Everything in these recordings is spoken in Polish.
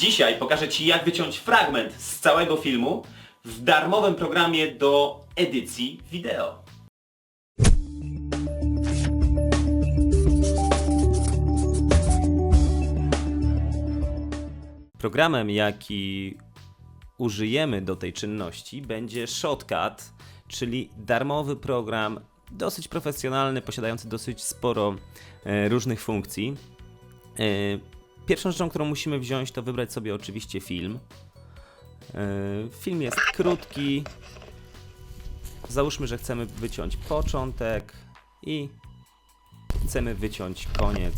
Dzisiaj pokażę Ci jak wyciąć fragment z całego filmu w darmowym programie do edycji wideo. Programem, jaki użyjemy do tej czynności będzie Shotcut, czyli darmowy program, dosyć profesjonalny, posiadający dosyć sporo e, różnych funkcji. Pierwszą rzeczą, którą musimy wziąć, to wybrać sobie oczywiście film. E, film jest krótki. Załóżmy, że chcemy wyciąć początek i chcemy wyciąć koniec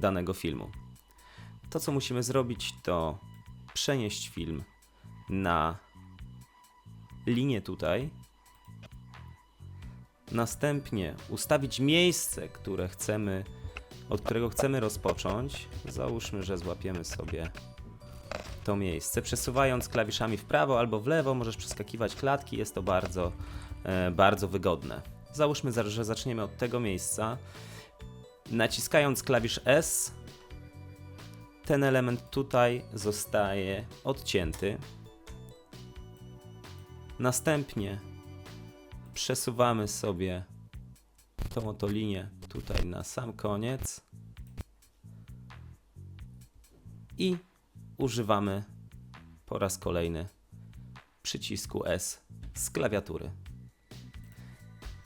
danego filmu. To, co musimy zrobić, to przenieść film na linię tutaj. Następnie ustawić miejsce, które chcemy, od którego chcemy rozpocząć. Załóżmy, że złapiemy sobie to miejsce. Przesuwając klawiszami w prawo albo w lewo, możesz przeskakiwać klatki. Jest to bardzo, e, bardzo wygodne. Załóżmy, za- że zaczniemy od tego miejsca. Naciskając klawisz S, ten element tutaj zostaje odcięty. Następnie przesuwamy sobie tą oto linię tutaj na sam koniec i używamy po raz kolejny przycisku S z klawiatury.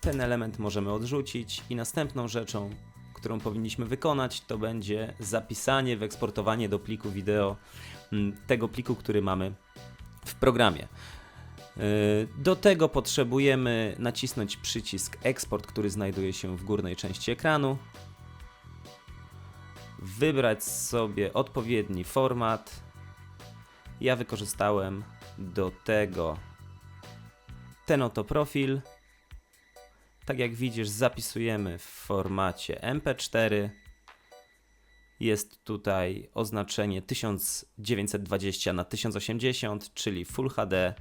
Ten element możemy odrzucić i następną rzeczą, którą powinniśmy wykonać, to będzie zapisanie, wyeksportowanie do pliku wideo mm, tego pliku, który mamy w programie. Yy, Do tego potrzebujemy nacisnąć przycisk eksport, który znajduje się w górnej części ekranu. Wybrać sobie odpowiedni format. Ja wykorzystałem do tego ten oto profil. Tak jak widzisz, zapisujemy w formacie MP4. Jest tutaj oznaczenie 1920 na 1080, czyli Full HD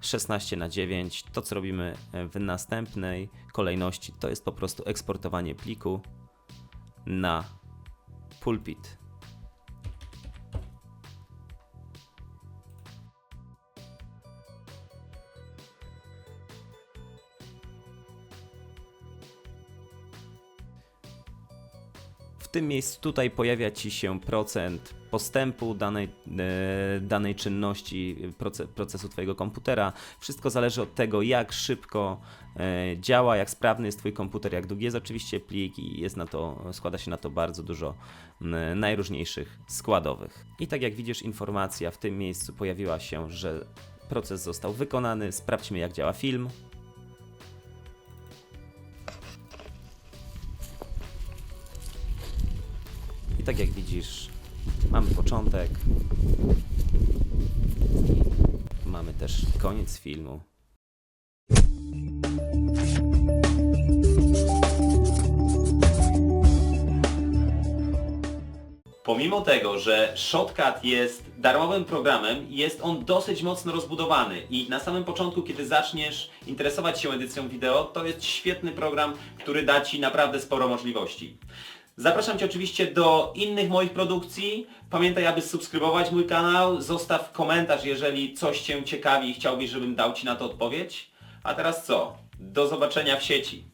16 na 9. To, co robimy w następnej kolejności, to jest po prostu eksportowanie pliku na pulpit. W tym miejscu tutaj pojawia Ci się procent postępu danej, e, danej czynności, proce, procesu Twojego komputera. Wszystko zależy od tego, jak szybko e, działa, jak sprawny jest Twój komputer, jak długi jest oczywiście plik i jest na to, składa się na to bardzo dużo najróżniejszych składowych. I tak jak widzisz, informacja w tym miejscu pojawiła się, że proces został wykonany. Sprawdźmy, jak działa film. Tak jak widzisz, mamy początek. Mamy też koniec filmu. Pomimo tego, że Shotcut jest darmowym programem, jest on dosyć mocno rozbudowany i na samym początku, kiedy zaczniesz interesować się edycją wideo, to jest świetny program, który da Ci naprawdę sporo możliwości. Zapraszam Cię oczywiście do innych moich produkcji. Pamiętaj, aby subskrybować mój kanał. Zostaw komentarz, jeżeli coś Cię ciekawi i chciałbyś, żebym dał Ci na to odpowiedź. A teraz co? Do zobaczenia w sieci.